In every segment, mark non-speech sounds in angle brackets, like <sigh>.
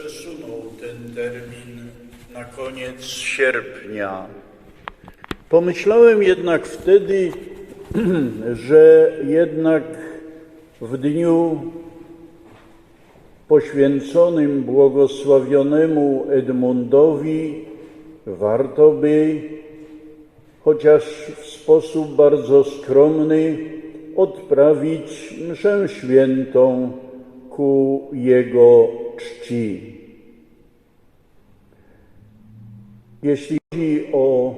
przesunął ten termin na koniec sierpnia. Pomyślałem jednak wtedy, <clears throat> że jednak w dniu poświęconym błogosławionemu Edmundowi warto by chociaż w sposób bardzo skromny odprawić mszę świętą ku jego czci. Jeśli chodzi o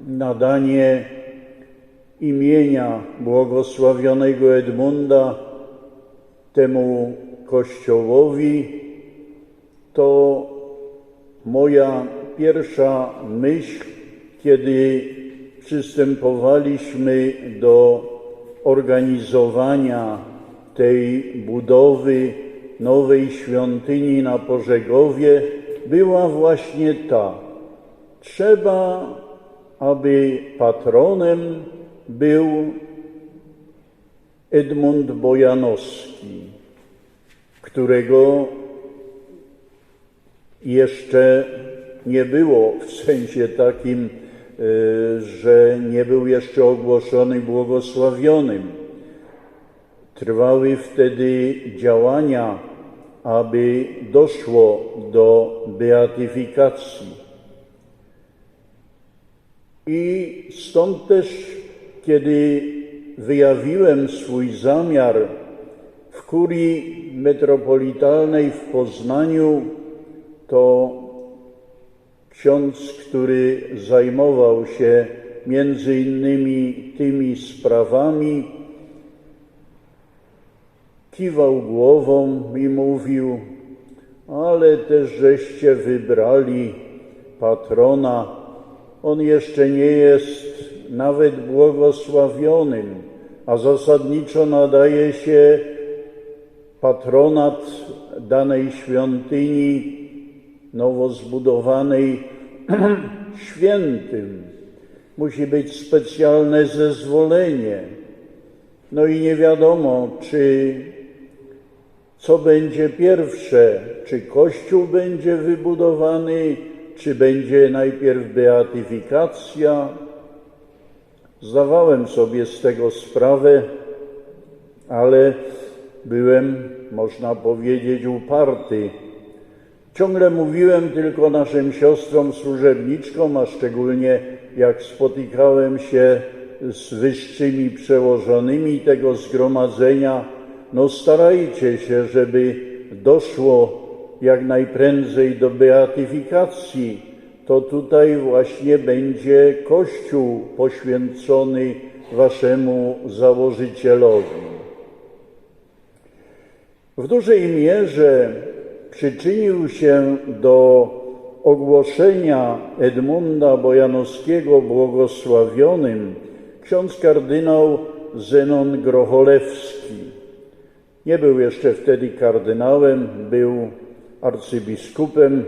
nadanie imienia błogosławionego Edmunda temu kościołowi, to moja pierwsza myśl, kiedy przystępowaliśmy do organizowania tej budowy nowej świątyni na Pożegowie, była właśnie ta. Trzeba, aby patronem był Edmund Bojanowski, którego jeszcze nie było w sensie takim, y, że nie był jeszcze ogłoszony błogosławionym. Trwały wtedy działania, aby doszło do beatyfikacji. I stąd też, kiedy wyjawiłem swój zamiar w kurii metropolitalnej w Poznaniu, to ksiądz, który zajmował się między innymi tymi sprawami, kiwał głową i mówił, ale też żeście wybrali patrona, on jeszcze nie jest nawet błogosławionym, a zasadniczo nadaje się patronat danej świątyni nowo zbudowanej <clears throat> świętym. Musi być specjalne zezwolenie. No i nie wiadomo, czy co będzie pierwsze, czy kościół będzie wybudowany, czy będzie najpierw beatyfikacja. Zdawałem sobie z tego sprawę, ale byłem, można powiedzieć, uparty. Ciągle mówiłem tylko naszym siostrom służebniczkom, a szczególnie jak spotykałem się z wyższymi przełożonymi tego zgromadzenia, no starajcie się, żeby doszło jak najprędzej do beatyfikacji. To tutaj właśnie będzie Kościół poświęcony Waszemu założycielowi. W dużej mierze przyczynił się do ogłoszenia Edmunda Bojanowskiego błogosławionym ksiądz kardynał Zenon Grocholewski. Nie był jeszcze wtedy kardynałem, był arcybiskupem.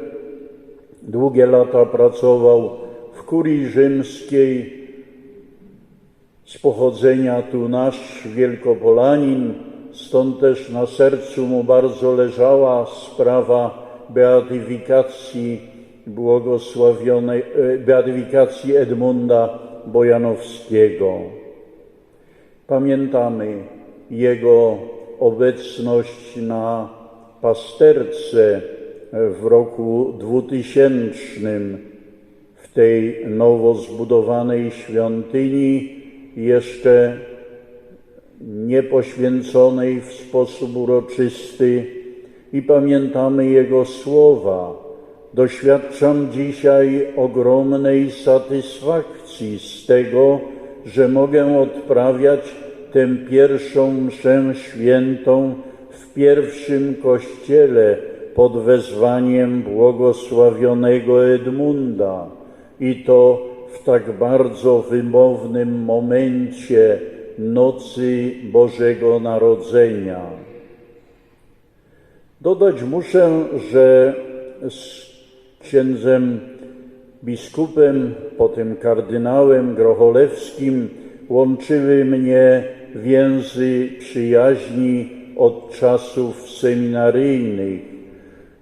Długie lata pracował w kurii rzymskiej. Z pochodzenia tu nasz Wielkopolanin, stąd też na sercu mu bardzo leżała sprawa beatyfikacji błogosławionej, e, beatyfikacji Edmunda Bojanowskiego. Pamiętamy jego obecność na pasterce w roku 2000 w tej nowo zbudowanej świątyni, jeszcze nie poświęconej w sposób uroczysty i pamiętamy Jego słowa. Doświadczam dzisiaj ogromnej satysfakcji z tego, że mogę odprawiać tę pierwszą mszę świętą w pierwszym kościele pod wezwaniem błogosławionego Edmunda i to w tak bardzo wymownym momencie nocy Bożego Narodzenia. Dodać muszę, że z księdzem biskupem, potem kardynałem Grocholewskim łączyły mnie więzy przyjaźni od czasów seminaryjnych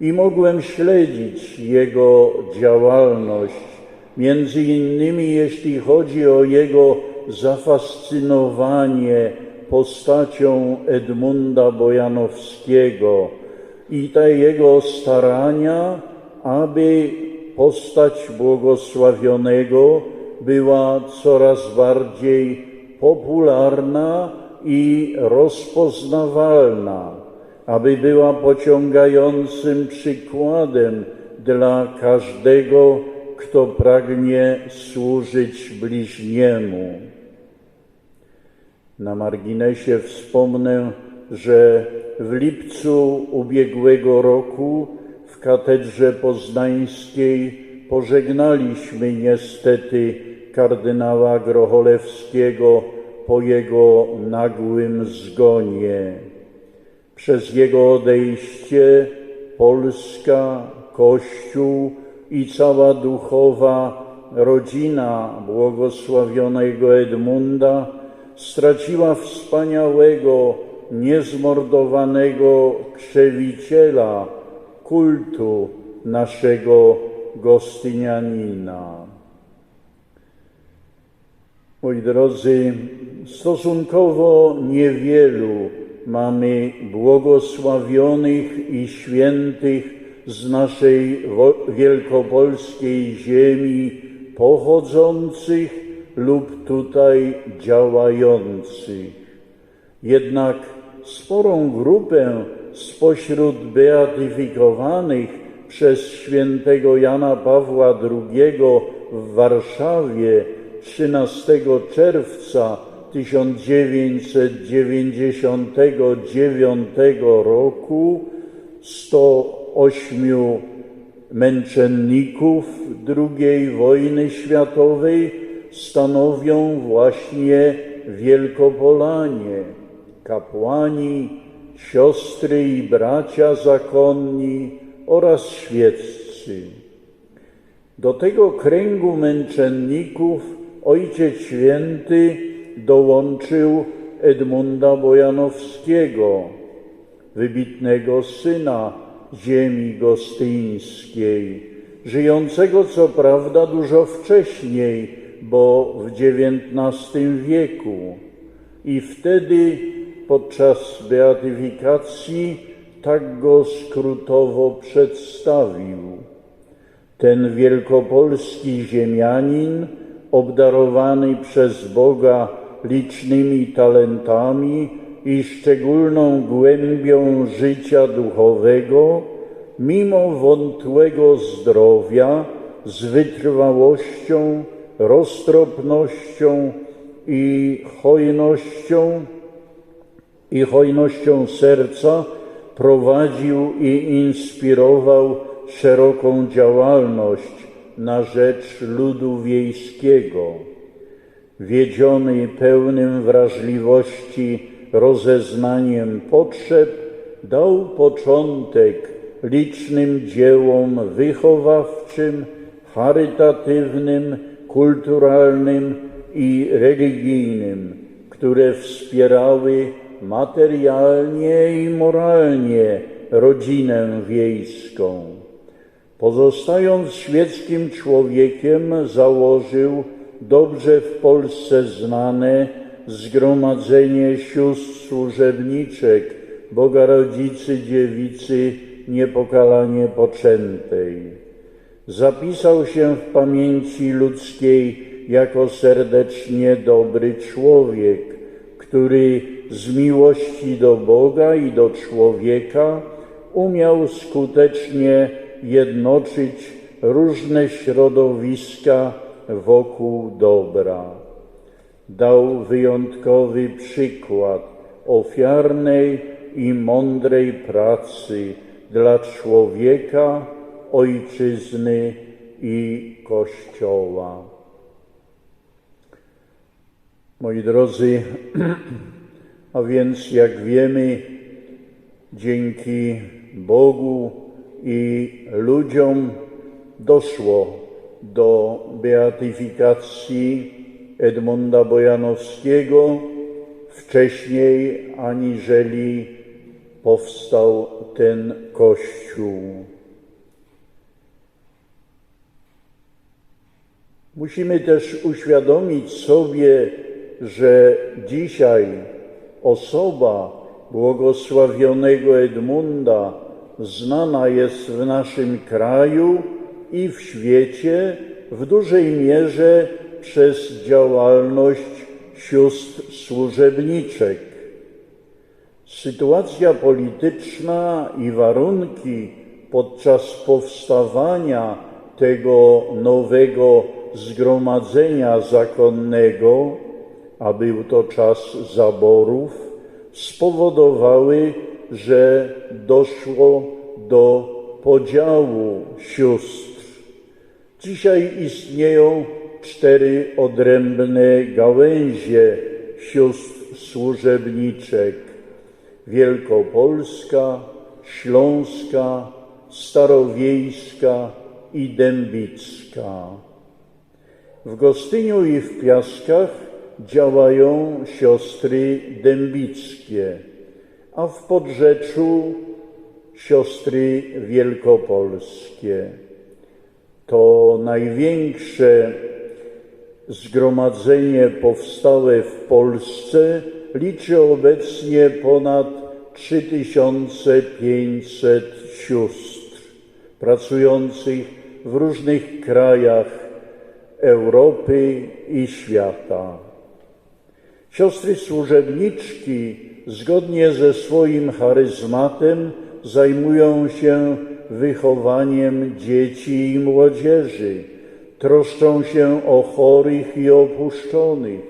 i mogłem śledzić jego działalność, między innymi jeśli chodzi o jego zafascynowanie postacią Edmunda Bojanowskiego i te jego starania, aby postać błogosławionego była coraz bardziej popularna i rozpoznawalna, aby była pociągającym przykładem dla każdego, kto pragnie służyć bliźniemu. Na marginesie wspomnę, że w lipcu ubiegłego roku w katedrze poznańskiej pożegnaliśmy niestety kardynała Grocholewskiego po jego nagłym zgonie. Przez jego odejście Polska, Kościół i cała duchowa rodzina błogosławionego Edmunda straciła wspaniałego, niezmordowanego krzewiciela kultu naszego Gostynianina. Moi drodzy, stosunkowo niewielu mamy błogosławionych i świętych z naszej wielkopolskiej ziemi pochodzących lub tutaj działających. Jednak sporą grupę spośród beatyfikowanych przez świętego Jana Pawła II w Warszawie 13 czerwca 1999 roku 108 męczenników II wojny światowej stanowią właśnie Wielkopolanie, kapłani, siostry i bracia zakonni oraz świeccy. Do tego kręgu męczenników Ojciec Święty dołączył Edmunda Bojanowskiego, wybitnego syna ziemi gostyńskiej, żyjącego co prawda dużo wcześniej, bo w XIX wieku. I wtedy podczas beatyfikacji tak go skrótowo przedstawił. Ten wielkopolski ziemianin, obdarowany przez Boga licznymi talentami i szczególną głębią życia duchowego, mimo wątłego zdrowia, z wytrwałością, roztropnością i hojnością i hojnością serca prowadził i inspirował szeroką działalność na rzecz ludu wiejskiego. Wiedziony pełnym wrażliwości rozeznaniem potrzeb, dał początek licznym dziełom wychowawczym, charytatywnym, kulturalnym i religijnym, które wspierały materialnie i moralnie rodzinę wiejską. Pozostając świeckim człowiekiem, założył dobrze w Polsce znane Zgromadzenie Sióstr Służebniczek Boga Rodzicy Dziewicy Niepokalanie Poczętej. Zapisał się w pamięci ludzkiej jako serdecznie dobry człowiek, który z miłości do Boga i do człowieka umiał skutecznie jednoczyć różne środowiska wokół dobra. Dał wyjątkowy przykład ofiarnej i mądrej pracy dla człowieka, ojczyzny i Kościoła. Moi drodzy, <clears throat> a więc jak wiemy, dzięki Bogu i ludziom doszło do beatyfikacji Edmunda Bojanowskiego wcześniej aniżeli powstał ten Kościół. Musimy też uświadomić sobie, że dzisiaj osoba błogosławionego Edmunda znana jest w naszym kraju i w świecie w dużej mierze przez działalność sióstr służebniczek. Sytuacja polityczna i warunki podczas powstawania tego nowego zgromadzenia zakonnego, a był to czas zaborów, spowodowały, że doszło do podziału sióstr. Dzisiaj istnieją cztery odrębne gałęzie sióstr służebniczek: Wielkopolska, Śląska, Starowiejska i Dębicka. W Gostyniu i w Piaskach działają siostry dębickie, a w Podrzeczu siostry wielkopolskie. To największe zgromadzenie powstałe w Polsce liczy obecnie ponad 3500 sióstr pracujących w różnych krajach Europy i świata. Siostry służebniczki, zgodnie ze swoim charyzmatem, zajmują się wychowaniem dzieci i młodzieży, troszczą się o chorych i opuszczonych,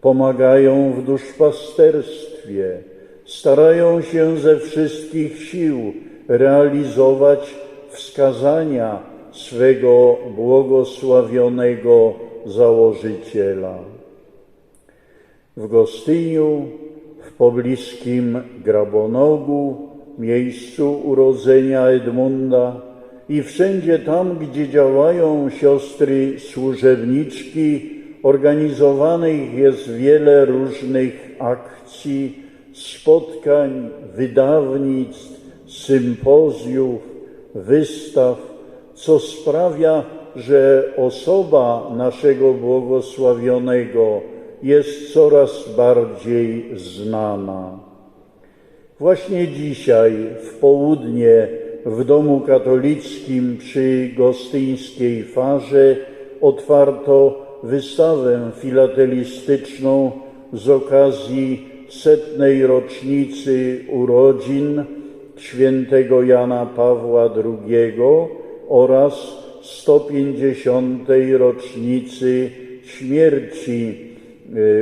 pomagają w duszpasterstwie, starają się ze wszystkich sił realizować wskazania swego błogosławionego założyciela. W Gostyniu, w pobliskim Grabonogu, miejscu urodzenia Edmunda i wszędzie tam, gdzie działają siostry służebniczki, organizowanych jest wiele różnych akcji, spotkań, wydawnictw, sympozjów, wystaw, co sprawia, że osoba naszego błogosławionego jest coraz bardziej znana. Właśnie dzisiaj w południe w Domu Katolickim przy Gostyńskiej Farze otwarto wystawę filatelistyczną z okazji setnej rocznicy urodzin świętego Jana Pawła II oraz 150. rocznicy śmierci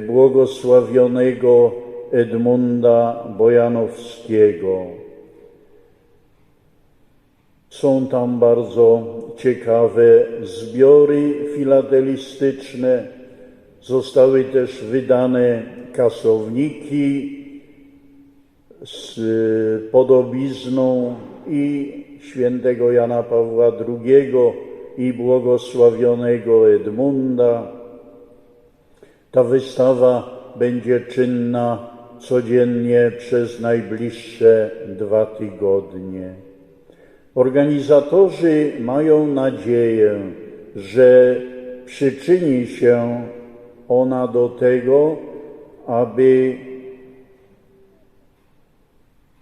błogosławionego Edmunda Bojanowskiego. Są tam bardzo ciekawe zbiory filatelistyczne. Zostały też wydane kasowniki z podobizną i świętego Jana Pawła II i błogosławionego Edmunda. Ta wystawa będzie czynna codziennie przez najbliższe dwa tygodnie. Organizatorzy mają nadzieję, że przyczyni się ona do tego, aby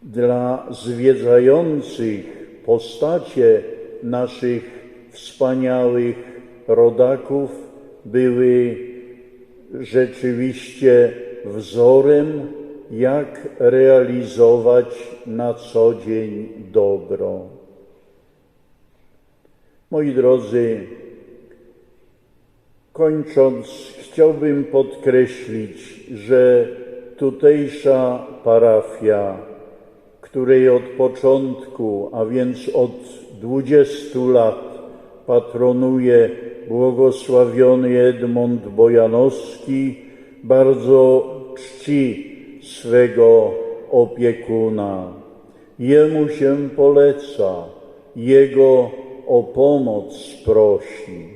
dla zwiedzających postacie naszych wspaniałych rodaków były rzeczywiście wzorem, jak realizować na co dzień dobro. Moi drodzy, kończąc, chciałbym podkreślić, że tutejsza parafia, której od początku, a więc od dwudziestu lat patronuje błogosławiony Edmund Bojanowski, bardzo czci swego opiekuna. Jemu się poleca, jego o pomoc prosi.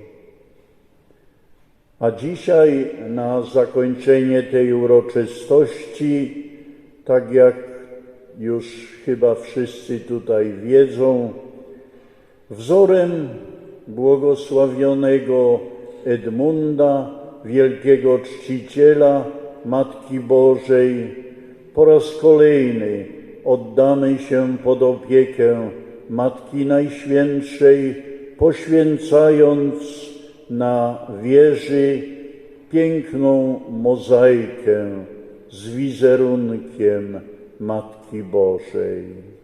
A dzisiaj na zakończenie tej uroczystości, tak jak już chyba wszyscy tutaj wiedzą, wzorem błogosławionego Edmunda, wielkiego czciciela Matki Bożej, po raz kolejny oddamy się pod opiekę Matki Najświętszej, poświęcając na wieży piękną mozaikę z wizerunkiem Matki Bożej.